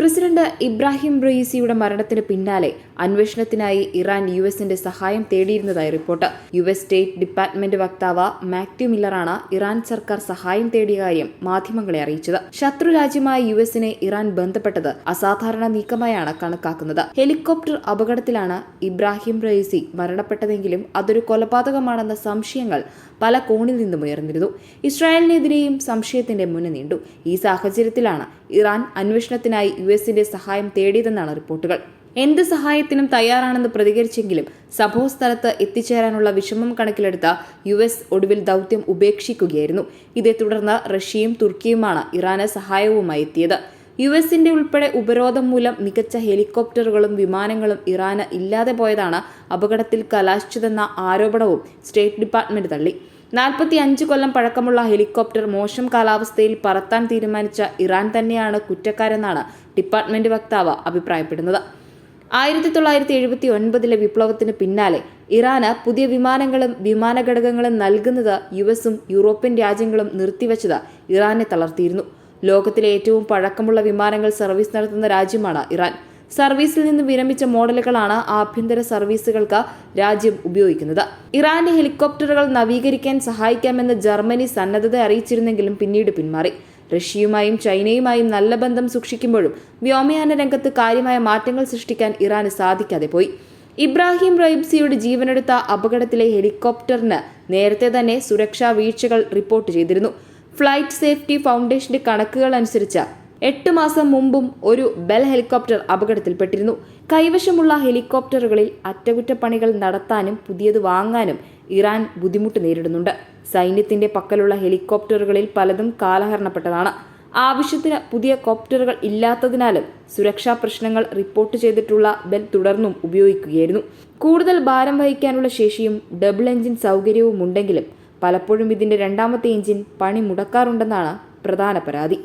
President Ibrahim റയീസിയുടെ മരണത്തിന് പിന്നാലെ അന്വേഷണത്തിനായി Iran U എസിന്റെ സഹായം തേടിയിരുന്നതായി report. U S state department വക്താവ് മാത്യു മില്ലറാണ് ഇറാൻ സർക്കാർ സഹായം തേടിയ കാര്യം മാധ്യമങ്ങളെ അറിയിച്ചത്. ശത്രു രാജ്യമായ യു എസിനെ ഇറാൻ ബന്ധപ്പെട്ടത് അസാധാരണ നീക്കമായാണ് കണക്കാക്കുന്നത്. ഹെലികോപ്റ്റർ അപകടത്തിലാണ് ഇബ്രാഹിം റയീസി മരണപ്പെട്ടതെങ്കിലും അതൊരു കൊലപാതകമാണെന്ന സംശയങ്ങൾ പല കോണിൽ നിന്നും ഉയർന്നിരുന്നു. ഇസ്രായേലിനെതിരെയും സംശയത്തിന്റെ മുന്നിൽ നീണ്ടു. ഈ സാഹചര്യത്തിലാണ് ഇറാൻ അന്വേഷണത്തിനായി യു എസിന്റെ സഹായം തേടിയതെന്നാണ് റിപ്പോർട്ടുകൾ. എന്ത് സഹായത്തിനും തയ്യാറാണെന്ന് പ്രതികരിച്ചെങ്കിലും സംഭവസ്ഥലത്ത് എത്തിച്ചേരാനുള്ള വിഷമം കണക്കിലെടുത്ത യു എസ് ഒടുവിൽ ദൗത്യം ഉപേക്ഷിക്കുകയായിരുന്നു. ഇതേ തുടർന്ന് റഷ്യയും തുർക്കിയുമാണ് ഇറാന് സഹായവുമായി എത്തിയത്. യു എസിന്റെ ഉൾപ്പെടെ ഉപരോധം മൂലം മികച്ച ഹെലികോപ്റ്ററുകളും വിമാനങ്ങളും ഇറാന് ഇല്ലാതെ പോയതാണ് അപകടത്തിൽ കലാശിച്ചതെന്ന ആരോപണവും സ്റ്റേറ്റ് ഡിപ്പാർട്ട്മെന്റ് തള്ളി. നാൽപ്പത്തി അഞ്ച് കൊല്ലം പഴക്കമുള്ള ഹെലികോപ്റ്റർ മോശം കാലാവസ്ഥയിൽ പറത്താൻ തീരുമാനിച്ച ഇറാൻ തന്നെയാണ് കുറ്റക്കാരെന്നാണ് ഡിപ്പാർട്ട്മെന്റ് വക്താവ് അഭിപ്രായപ്പെടുന്നത്. ആയിരത്തി തൊള്ളായിരത്തി എഴുപത്തി ഒൻപതിലെ വിപ്ലവത്തിന് പിന്നാലെ ഇറാന് പുതിയ വിമാനങ്ങളും വിമാന ഘടകങ്ങളും നൽകുന്നത് യു എസും യൂറോപ്യൻ രാജ്യങ്ങളും നിർത്തിവച്ചത് ഇറാനെ തളർത്തിയിരുന്നു. ലോകത്തിലെ ഏറ്റവും പഴക്കമുള്ള വിമാനങ്ങൾ സർവീസ് നടത്തുന്ന രാജ്യമാണ് ഇറാൻ. സർവീസിൽ നിന്ന് വിരമിച്ച മോഡലുകളാണ് ആഭ്യന്തര സർവീസുകൾക്ക് രാജ്യം ഉപയോഗിക്കുന്നത്. ഇറാന്റെ ഹെലികോപ്റ്ററുകൾ നവീകരിക്കാൻ സഹായിക്കാമെന്ന് ജർമ്മനി സന്നദ്ധത അറിയിച്ചിരുന്നെങ്കിലും പിന്നീട് പിന്മാറി. റഷ്യയുമായും ചൈനയുമായും നല്ല ബന്ധം സൂക്ഷിക്കുമ്പോഴും വ്യോമയാന രംഗത്ത് കാര്യമായ മാറ്റങ്ങൾ സൃഷ്ടിക്കാൻ ഇറാന് സാധിക്കാതെ പോയി. ഇബ്രാഹിം റൈബ്സിയുടെ ജീവനെടുത്ത അപകടത്തിലെ ഹെലികോപ്റ്ററിന് നേരത്തെ തന്നെ സുരക്ഷാ വീഴ്ചകൾ റിപ്പോർട്ട് ചെയ്തിരുന്നു. ഫ്ലൈറ്റ് സേഫ്റ്റി ഫൗണ്ടേഷന്റെ കണക്കുകൾ അനുസരിച്ച് എട്ട് മാസം മുമ്പും ഒരു ബെൽ ഹെലികോപ്റ്റർ അപകടത്തിൽപ്പെട്ടിരുന്നു. കൈവശമുള്ള ഹെലികോപ്റ്ററുകളിൽ അറ്റകുറ്റപ്പണികൾ നടത്താനും പുതിയത് വാങ്ങാനും ഇറാൻ ബുദ്ധിമുട്ട് നേരിടുന്നുണ്ട്. സൈന്യത്തിന്റെ പക്കലുള്ള ഹെലികോപ്റ്ററുകളിൽ പലതും കാലഹരണപ്പെട്ടതാണ്. ആവശ്യത്തിന് പുതിയ കോപ്റ്ററുകൾ ഇല്ലാത്തതിനാലും സുരക്ഷാ പ്രശ്നങ്ങൾ റിപ്പോർട്ട് ചെയ്തിട്ടുള്ള ബെൽ തുടർന്നും ഉപയോഗിക്കുകയായിരുന്നു. കൂടുതൽ ഭാരം വഹിക്കാനുള്ള ശേഷിയും ഡബിൾ എഞ്ചിൻ സൗകര്യവും ഉണ്ടെങ്കിലും പലപ്പോഴും ഇതിന്റെ രണ്ടാമത്തെ എഞ്ചിൻ പണി മുടക്കാറുണ്ടെന്നാണ് പ്രധാന പരാതി.